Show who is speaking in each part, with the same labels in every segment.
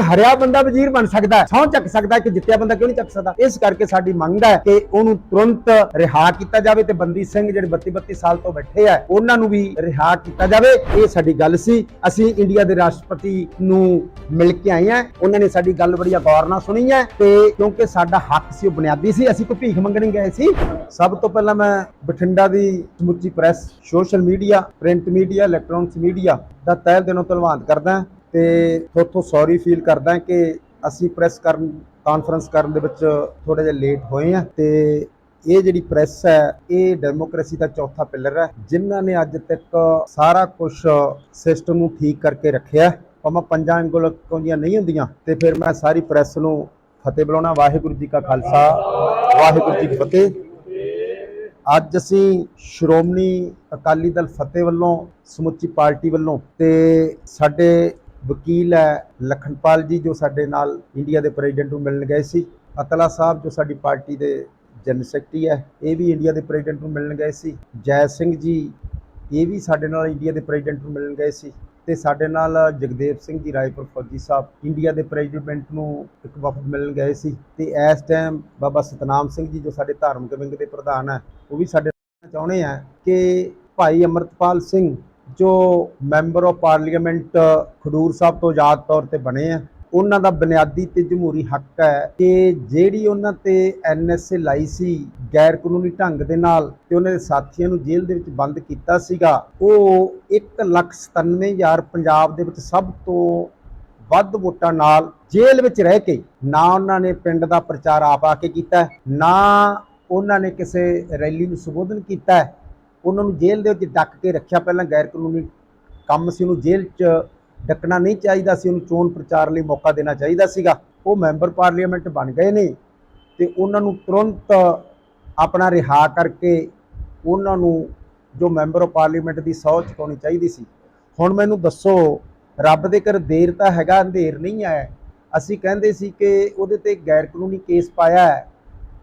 Speaker 1: ਇੱਕ ਹਰਿਆ ਬੰਦਾ ਵਜ਼ੀਰ ਬਣ ਸਕਦਾ ਹੈ, ਸਹੁੰ ਚੱਕ ਸਕਦਾ ਕਿ ਜਿੱਤਿਆ ਬੰਦਾ ਕਿਉਂ ਨਹੀਂ ਚੱਕ ਸਕਦਾ? ਇਸ ਕਰਕੇ ਸਾਡੀ ਮੰਗ ਹੈ ਕਿ ਉਹਨੂੰ ਤੁਰੰਤ ਰਿਹਾ ਕੀਤਾ ਜਾਵੇ ਤੇ ਬੰਦੀ ਸਿੰਘ ਜਿਹੜੇ 32 32 ਸਾਲ ਤੋਂ ਬੈਠੇ ਆ, ਉਹਨਾਂ ਨੂੰ ਵੀ ਰਿਹਾ ਕੀਤਾ ਜਾਵੇ। ਇਹ ਸਾਡੀ ਗੱਲ ਸੀ। ਅਸੀਂ ਇੰਡੀਆ ਦੇ ਰਾਸ਼ਟਰਪਤੀ ਨੂੰ ਮਿਲ ਕੇ ਆਏ ਆ ਉਹਨਾਂ ਨੇ ਸਾਡੀ ਗੱਲ ਬੜੀ ਗੌਰ ਨਾਲ ਸੁਣੀ ਹੈ ਤੇ ਕਿਉਂਕਿ ਸਾਡਾ ਹੱਕ ਸੀ, ਉਹ ਬੁਨਿਆਦੀ ਸੀ। ਅਸੀਂ ਕੋਈ ਭੀਖ ਮੰਗਣ ਗਏ ਸੀ। ਸਭ ਤੋਂ ਪਹਿਲਾਂ ਮੈਂ ਬਠਿੰਡਾ ਦੀ ਸਮੁੱਚੀ press, social media, print media, electronics media ਦਾ ਤਹਿ ਦਿਲੋਂ ਧੰਨਵਾਦ ਕਰਦਾ ਤੇ ਤੁਹਾਡੇ ਸੌਰੀ ਫੀਲ ਕਰਦਾ ਕਿ ਅਸੀਂ ਪ੍ਰੈਸ ਕਰਨ ਕਾਨਫਰੰਸ ਕਰਨ ਦੇ ਵਿੱਚ ਥੋੜੇ ਜਿਹਾ ਲੇਟ ਹੋਏ ਆ ਤੇ ਇਹ ਜਿਹੜੀ ਪ੍ਰੈਸ ਹੈ, ਇਹ ਡੈਮੋਕ੍ਰੇਸੀ ਦਾ ਚੌਥਾ ਪਿਲਰ ਹੈ, ਜਿਨ੍ਹਾਂ ਨੇ ਅੱਜ ਤੱਕ ਸਾਰਾ ਕੁਝ ਸਿਸਟਮ ਨੂੰ ਠੀਕ ਕਰਕੇ ਰੱਖਿਆ ਭਾਵੇਂ ਪੰਜਾਂ ਉਂਗਲਾਂ ਦੀਆਂ ਨਹੀਂ ਹੁੰਦੀਆਂ ਤੇ ਫਿਰ ਮੈਂ ਸਾਰੀ ਪ੍ਰੈਸ ਨੂੰ ਫਤਿਹ ਬੁਲਾਉਣਾ, ਵਾਹਿਗੁਰੂ ਜੀ ਕਾ ਖਾਲਸਾ, ਵਾਹਿਗੁਰੂ ਜੀ ਕੀ ਫਤਿਹ। ਅੱਜ ਅਸੀਂ ਸ਼੍ਰੋਮਣੀ ਅਕਾਲੀ ਦਲ ਫਤਿਹ ਵੱਲੋਂ, ਸਮੁੱਚੀ ਪਾਰਟੀ ਵੱਲੋਂ ਤੇ ਸਾਡੇ ਵਕੀਲ ਹੈ ਲਖਨਪਾਲ ਜੀ ਜੋ ਸਾਡੇ ਨਾਲ ਇੰਡੀਆ ਦੇ ਪ੍ਰੈਜ਼ੀਡੈਂਟ ਨੂੰ ਮਿਲਣ ਗਏ ਸੀ, ਅਤਲਾ ਸਾਹਿਬ ਜੋ ਸਾਡੀ ਪਾਰਟੀ ਦੇ ਜਨਰਲ ਸੈਕਟਰੀ ਹੈ, ਇਹ ਵੀ ਇੰਡੀਆ ਦੇ ਪ੍ਰੈਜ਼ੀਡੈਂਟ ਨੂੰ ਮਿਲਣ ਗਏ ਸੀ। ਜੈ ਸਿੰਘ ਜੀ, ਇਹ ਵੀ ਸਾਡੇ ਨਾਲ ਇੰਡੀਆ ਦੇ ਪ੍ਰੈਜ਼ੀਡੈਂਟ ਨੂੰ ਮਿਲਣ ਗਏ ਸੀ ਤੇ ਸਾਡੇ ਨਾਲ ਜਗਦੇਵ ਸਿੰਘ ਜੀ ਰਾਏਪੁਰ ਫੌਜੀ ਸਾਹਿਬ ਇੰਡੀਆ ਦੇ ਪ੍ਰੈਜ਼ੀਡੈਂਟ ਨੂੰ ਇੱਕ ਵਫਦ ਮਿਲਣ ਗਏ ਸੀ ਤੇ ਇਸ ਟਾਈਮ ਬਾਬਾ ਸਤਨਾਮ ਸਿੰਘ ਜੀ ਜੋ ਸਾਡੇ ਧਾਰਮਿਕ ਵਿੰਗ ਦੇ ਪ੍ਰਧਾਨ ਹੈ, ਉਹ ਵੀ ਸਾਡੇ ਨਾਲ ਚਾਹੁੰਦੇ ਆ ਕਿ ਭਾਈ ਅਮਰਤਪਾਲ ਸਿੰਘ ਜੋ member of parliament Khadoor Sahib ਤੋਂ ਆਜ਼ਾਦ ਤੌਰ ਤੇ ਬਣੇ ਆ, ਉਹਨਾਂ ਦਾ ਬੁਨਿਆਦੀ ਤੇ ਜਮਹੂਰੀ ਹੱਕ ਹੈ ਕਿ ਜਿਹੜੀ ਉਹਨਾਂ ਤੇ ਐਨਐਸਏ ਲਾਈ ਸੀ ਗੈਰ ਕਾਨੂੰਨੀ ਢੰਗ ਦੇ ਨਾਲ ਤੇ ਉਹਨਾਂ ਦੇ ਸਾਥੀਆਂ ਨੂੰ ਜੇਲ੍ਹ ਦੇ ਵਿੱਚ ਬੰਦ ਕੀਤਾ ਸੀਗਾ, ਉਹ 197000 ਪੰਜਾਬ ਦੇ ਵਿੱਚ ਸਭ ਤੋਂ ਵੱਧ ਵੋਟਾਂ ਨਾਲ ਜੇਲ੍ਹ ਵਿੱਚ ਰਹਿ ਕੇ ਨਾ ਉਹਨਾਂ ਨੇ ਪਿੰਡ ਦਾ ਪ੍ਰਚਾਰ ਆਪ ਆ ਕੇ ਕੀਤਾ, ਨਾ ਉਹਨਾਂ ਨੇ ਕਿਸੇ ਰੈਲੀ ਨੂੰ ਸੰਬੋਧਨ ਕੀਤਾ। ਉਹਨਾਂ ਨੂੰ ਜੇਲ੍ਹ ਦੇ ਵਿੱਚ ਡੱਕ ਕੇ ਰੱਖਿਆ ਪਹਿਲਾਂ ਗੈਰ ਕਾਨੂੰਨੀ ਕੰਮ ਸੀ, ਉਹਨੂੰ ਜੇਲ੍ਹ 'ਚ ਡੱਕਣਾ ਨਹੀਂ ਚਾਹੀਦਾ ਸੀ, ਉਹਨੂੰ ਚੋਣ ਪ੍ਰਚਾਰ ਲਈ ਮੌਕਾ ਦੇਣਾ ਚਾਹੀਦਾ ਸੀਗਾ। ਉਹ ਮੈਂਬਰ ਪਾਰਲੀਮੈਂਟ ਬਣ ਗਏ ਨੇ ਤੇ ਉਹਨਾਂ ਨੂੰ ਤੁਰੰਤ ਆਪਣਾ ਰਿਹਾ ਕਰਕੇ ਉਹਨਾਂ ਨੂੰ ਜੋ ਮੈਂਬਰ ਆਫ ਪਾਰਲੀਮੈਂਟ ਦੀ ਸਹੁੰ ਚੁਕਾਉਣੀ ਚਾਹੀਦੀ ਸੀ। ਹੁਣ ਮੈਨੂੰ ਦੱਸੋ, ਰੱਬ ਦੇ ਕਰ ਦੇਰ ਤਾਂ ਹੈਗਾ, ਅੰਧੇਰ ਨਹੀਂ ਹੈ। ਅਸੀਂ ਕਹਿੰਦੇ ਸੀ ਕਿ ਉਹਦੇ ਤੇ ਗੈਰ ਕਾਨੂੰਨੀ ਕੇਸ ਪਾਇਆ ਹੈ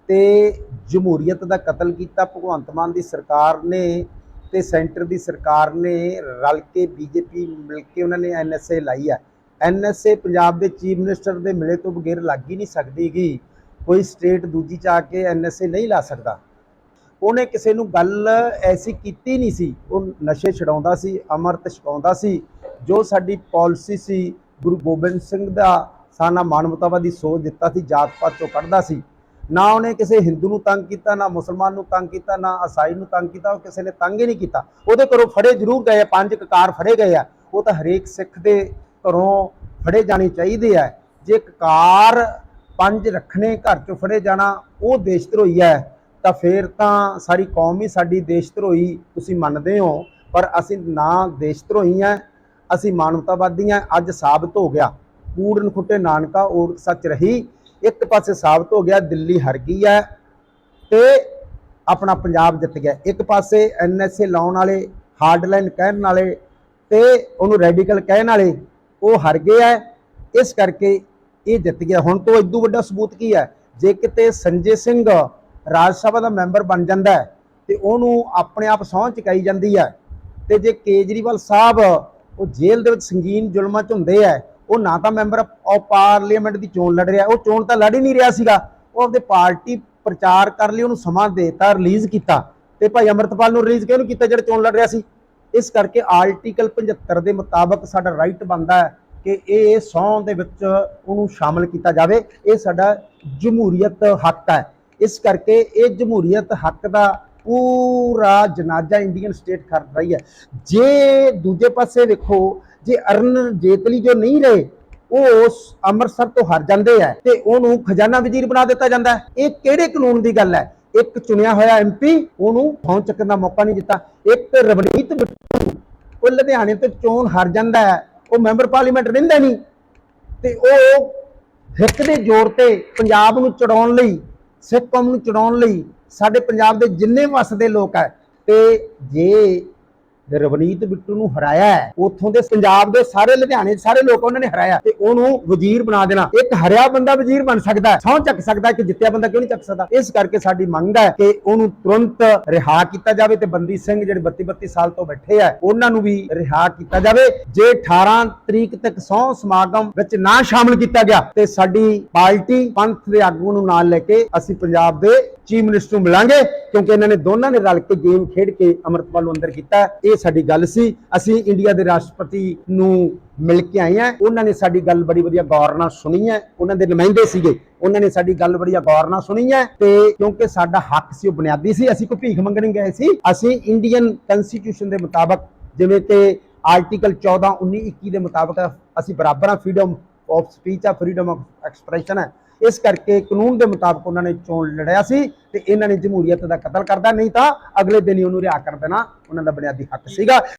Speaker 1: ਤੇ ਜਮਹੂਰੀਅਤ ਦਾ ਕਤਲ ਕੀਤਾ, ਭਗਵੰਤ ਮਾਨ ਦੀ ਸਰਕਾਰ ਨੇ ਤੇ ਸੈਂਟਰ ਦੀ ਸਰਕਾਰ ਨੇ ਰਲ ਕੇ ਬੀਜੇਪੀ ਮਿਲ ਕੇ ਉਹਨਾਂ ਨੇ ਐਨਐਸਏ ਲਾਈ ਹੈ ਐਨਐਸਏ ਪੰਜਾਬ ਦੇ ਚੀਫ ਮਿਨਿਸਟਰ ਦੇ ਮਿਲੇ ਤੋਂ ਬਗੈਰ ਲੱਗ ਹੀ ਨਹੀਂ ਸਕਦੀਗੀ। ਕੋਈ ਸਟੇਟ ਦੂਜੀ ਚ ਆ ਕੇ ਐਨਐਸਏ ਨਹੀਂ ਲਾ ਸਕਦਾ। ਉਹਨੇ ਕਿਸੇ ਨੂੰ ਗੱਲ ਐਸੀ ਕੀਤੀ ਨਹੀਂ ਸੀ। ਉਹ ਨਸ਼ੇ ਛਡਾਉਂਦਾ ਸੀ, ਅਮਰਤ ਛਕਾਉਂਦਾ ਸੀ। ਜੋ ਸਾਡੀ ਪਾਲਿਸੀ ਸੀ, ਗੁਰੂ ਗੋਬਿੰਦ ਸਿੰਘ ਦਾ ਸਾਨਾ ਮਾਨਵਤਾਵਾਦੀ ਸੋਚ ਦਿੱਤਾ ਸੀ ਜਾਤ ਪਾਤ ਚੋਂ ਕੱਢਦਾ ਸੀ। ਨਾ ਉਹਨੇ ਕਿਸੇ ਹਿੰਦੂ ਨੂੰ ਤੰਗ ਕੀਤਾ, ਨਾ ਮੁਸਲਮਾਨ ਨੂੰ ਤੰਗ ਕੀਤਾ, ਨਾ ਈਸਾਈ ਨੂੰ ਤੰਗ ਕੀਤਾ, ਉਹ ਕਿਸੇ ਨੇ ਤੰਗ ਹੀ ਨਹੀਂ ਕੀਤਾ। ਉਹਦੇ ਘਰੋਂ ਫੜੇ ਜ਼ਰੂਰ ਗਏ ਪੰਜ ਕਕਾਰ ਫੜੇ ਗਏ ਆ। ਉਹ ਤਾਂ ਹਰੇਕ ਸਿੱਖ ਦੇ ਘਰੋਂ ਫੜੇ ਜਾਣੇ ਚਾਹੀਦੇ ਆ। ਜੇ ਕਕਾਰ ਪੰਜ ਰੱਖਣੇ ਘਰ ਚੋਂ ਫੜੇ ਜਾਣਾ, ਉਹ ਦੇਸ਼ ਧਰੋਈ ਹੈ ਤਾਂ ਫਿਰ ਤਾਂ ਸਾਰੀ ਕੌਮ ਹੀ ਸਾਡੀ ਦੇਸ਼ ਧਰੋਈ, ਤੁਸੀਂ ਮੰਨਦੇ ਹੋ। ਪਰ ਅਸੀਂ ਨਾ ਦੇਸ਼ ਧਰੋਈ ਆ, ਅਸੀਂ ਮਾਨਵਤਾਵਾਦੀ ਆ, ਅੱਜ ਸਾਬਤ ਹੋ ਗਿਆ। ਕੂੜਨ ਖੁੱਟੇ ਨਾਨਕਾ ਔਰ ਸੱਚ ਰਹੀ। ਇੱਕ ਪਾਸੇ ਸਾਬਤ ਹੋ ਗਿਆ, ਦਿੱਲੀ ਹਰ ਗਈ ਹੈ ਤੇ ਆਪਣਾ ਪੰਜਾਬ ਜਿੱਤ ਗਿਆ। ਇੱਕ ਪਾਸੇ ਐਨਐਸਏ ਲਾਉਣ ਵਾਲੇ ਹਾਰਡਲਾਈਨ ਕਹਿਣ ਵਾਲੇ ਤੇ ਉਹਨੂੰ ਰੈਡੀਕਲ ਕਹਿਣ ਵਾਲੇ, ਉਹ ਹਰ ਗਏ ਹੈ। ਇਸ ਕਰਕੇ ਇਹ ਜਿੱਤ ਗਿਆ। ਹੁਣ ਤੋਂ ਇਦੋਂ ਵੱਡਾ ਸਬੂਤ ਕੀ ਹੈ? ਜੇ ਕਿਤੇ ਸੰਜੇ ਸਿੰਘ ਰਾਜ ਸਭਾ ਦਾ ਮੈਂਬਰ ਬਣ ਜਾਂਦਾ ਹੈ ਤੇ ਉਹਨੂੰ ਆਪਣੇ ਆਪ ਸਹੁੰ ਚੁਕਾਈ ਜਾਂਦੀ ਹੈ ਤੇ ਜੇ ਕੇਜਰੀਵਾਲ ਸਾਹਿਬ ਉਹ ਜੇਲ੍ਹ ਦੇ ਵਿੱਚ ਸੰਗੀਨ ਜ਼ੁਲਮਾਂ ਚ ਹੁੰਦੇ ਆ ਉਹ ਨਾ ਤਾਂ ਮੈਂਬਰ ਆਫ ਪਾਰਲੀਮੈਂਟ ਦੀ ਚੋਣ ਲੜ ਰਿਹਾ, ਉਹ ਚੋਣ ਤਾਂ ਲੜ ਹੀ ਨਹੀਂ ਰਿਹਾ ਸੀਗਾ। ਉਹ ਆਪਦੇ ਪਾਰਟੀ ਪ੍ਰਚਾਰ ਕਰ ਲਈ, ਉਹਨੂੰ ਸਮਾਂ ਦੇਤਾ ਰਿਲੀਜ਼ ਕੀਤਾ। ਤੇ ਭਾਈ ਅਮਰਤਪਾਲ ਨੂੰ ਰਿਲੀਜ਼ ਕਿਉਂ ਕੀਤਾ ਜਿਹੜਾ ਚੋਣ ਲੜ ਰਿਹਾ ਸੀ? ਇਸ ਕਰਕੇ ਆਰਟੀਕਲ 75 ਦੇ ਮੁਤਾਬਕ ਸਾਡਾ ਰਾਈਟ ਬਣਦਾ ਹੈ ਕਿ ਇਹ ਸਹੁੰ ਦੇ ਵਿੱਚ ਉਹਨੂੰ ਸ਼ਾਮਲ ਕੀਤਾ ਜਾਵੇ। ਇਹ ਸਾਡਾ ਜਮਹੂਰੀਅਤ ਹੱਕ ਹੈ। ਇਸ ਕਰਕੇ ਇਹ ਜਮਹੂਰੀਅਤ ਹੱਕ ਦਾ ਪੂਰਾ ਜਨਾਜ਼ਾ ਇੰਡੀਅਨ ਸਟੇਟ ਕਰ ਰਹੀ ਹੈ। ਜੇ ਦੂਜੇ ਪਾਸੇ ਵੇਖੋ ਜੇ ਅਰਨ ਜੇਤਲੀ ਜੋ ਨਹੀਂ ਰਹੇ, ਉਹ ਉਸ ਅੰਮ੍ਰਿਤਸਰ ਤੋਂ ਹਰ ਜਾਂਦੇ ਆ ਤੇ ਉਹਨੂੰ ਖਜ਼ਾਨਾ ਵਜ਼ੀਰ ਬਣਾ ਦਿੱਤਾ ਜਾਂਦਾ ਹੈ। ਇਹ ਕਿਹੜੇ ਕਾਨੂੰਨ ਦੀ ਗੱਲ ਹੈ? ਇੱਕ ਚੁਣਿਆ ਹੋਇਆ ਐਮਪੀ ਉਹਨੂੰ ਫੌਂ ਚੱਕਣ ਦਾ ਮੌਕਾ ਨਹੀਂ ਦਿੱਤਾ। ਇੱਕ ਰਵਨੀਤ ਬਿੱਟੂ ਉਹ ਲੁਧਿਆਣੇ ਤੋਂ ਚੋਣ ਹਾਰ ਜਾਂਦਾ ਹੈ। ਉਹ ਮੈਂਬਰ ਪਾਰਲੀਮੈਂਟ ਰਹਿੰਦਾ ਨਹੀਂ। ਤੇ ਉਹ ਹਿੱਕ ਦੇ ਜ਼ੋਰ ਤੇ ਪੰਜਾਬ ਨੂੰ ਚੜਾਉਣ ਲਈ, ਸਿੱਖ ਕੌਮ ਨੂੰ ਚੜਾਉਣ ਲਈ ਸਾਡੇ ਪੰਜਾਬ ਦੇ ਜਿੰਨੇ ਵਸਦੇ ਲੋਕ ਹੈ, ਤੇ ਜੇ ਰਵਨੀਤ ਬਿੱਟੂ ਨੂੰ ਹਰਾਇਆ ਹੈ। ਉੱਥੋਂ ਦੇ ਪੰਜਾਬ ਦੇ ਸਾਰੇ ਲੁਧਿਆਣੇ ਦੇ ਸਾਰੇ ਲੋਕ ਉਹਨਾਂ ਨੇ ਹਰਾਇਆ ਤੇ ਉਹਨੂੰ ਵਜ਼ੀਰ ਬਣਾ ਦੇਣਾ। ਇੱਕ ਹਰਿਆ ਬੰਦਾ ਵਜ਼ੀਰ ਬਣ ਸਕਦਾ ਹੈ। ਸਹੁੰ ਚੱਕ ਸਕਦਾ ਕਿ ਜਿੱਤਿਆ ਬੰਦਾ ਕਿਉਂ ਨਹੀਂ ਚੱਕ ਸਕਦਾ? ਇਸ ਕਰਕੇ ਸਾਡੀ ਮੰਗ ਹੈ ਕਿ ਉਹਨੂੰ ਤੁਰੰਤ ਰਿਹਾ ਕੀਤਾ ਜਾਵੇ ਤੇ ਬੰਦੀ ਸਿੰਘ ਜਿਹੜੇ 32 32 ਸਾਲ ਤੋਂ ਬੈਠੇ ਆ, ਉਹਨਾਂ ਨੂੰ ਵੀ ਰਿਹਾ ਕੀਤਾ ਜਾਵੇ। ਜੇ 18 ਤਰੀਕ ਤੱਕ ਸਹੁੰ ਸਮਾਗਮ ਵਿੱਚ ਨਾ ਸ਼ਾਮਲ ਕੀਤਾ ਗਿਆ, ਤੇ ਸਾਡੀ ਪਾਰਟੀ ਪੰਥ ਦੇ ਆਗੂ ਨੂੰ ਨਾਲ ਲੈ ਕੇ ਅਸੀਂ ਪੰਜਾਬ ਦੇ ਚੀਫ ਮਿਨਿਸਟਰ ਨੂੰ ਮਿਲਾਂਗੇ, ਕਿਉਂਕਿ ਇਹਨਾਂ ਨੇ ਦੋਨਾਂ ਨੇ ਰਲ ਕੇ ਗੇਮ ਖੇਡ ਕੇ ਅਮਰਤਪਾਲ ਨੂੰ ਅੰਦਰ ਕੀਤਾ ਇਹ ਇਹ ਸਾਡੀ ਗੱਲ ਸੀ। ਅਸੀਂ ਇੰਡੀਆ ਦੇ ਰਾਸ਼ਟਰਪਤੀ ਨੂੰ ਮਿਲ ਕੇ ਆਏ ਆ ਉਹਨਾਂ ਨੇ ਸਾਡੀ ਗੱਲ ਬੜੀ ਵਧੀਆ ਗੌਰ ਨਾਲ ਸੁਣੀ ਹੈ। ਉਹਨਾਂ ਦੇ ਨੁਮਾਇੰਦੇ ਸੀਗੇ। ਉਹਨਾਂ ਨੇ ਸਾਡੀ ਗੱਲ ਬੜੀ ਗੌਰ ਨਾਲ ਸੁਣੀ ਹੈ ਤੇ ਕਿਉਂਕਿ ਸਾਡਾ ਹੱਕ ਸੀ, ਉਹ ਬੁਨਿਆਦੀ ਸੀ। ਅਸੀਂ ਕੋਈ ਭੀਖ ਮੰਗਣ ਗਏ ਸੀ। ਅਸੀਂ ਇੰਡੀਅਨ ਕਨਸਟੀਟਿਊਸ਼ਨ ਦੇ ਮੁਤਾਬਕ ਜਿਵੇਂ ਕਿ ਆਰਟੀਕਲ 14 19 21 ਦੇ ਮੁਤਾਬਕ ਅਸੀਂ ਬਰਾਬਰ ਆ ਫਰੀडम ਆਫ ਸਪੀਚ ਆ ਫਰੀडम ਆਫ ਐਕਸਪ੍ਰੈਸ਼ਨ ਹੈ ਇਸ ਕਰਕੇ ਕਾਨੂੰਨ ਦੇ ਮੁਤਾਬਕ ਉਹਨਾਂ ਨੇ ਚੋਣ ਲੜਿਆ ਸੀ ਤੇ ਇਹਨਾਂ ਨੇ ਜਮਹੂਰੀਅਤ ਦਾ ਕਤਲ ਕਰਦਾ ਨਹੀਂ ਤਾਂ ਅਗਲੇ ਦਿਨ ਹੀ ਉਹਨੂੰ ਰਿਹਾ ਕਰ ਦੇਣਾ, ਉਹਨਾਂ ਦਾ ਬੁਨਿਆਦੀ ਹੱਕ ਸੀਗਾ।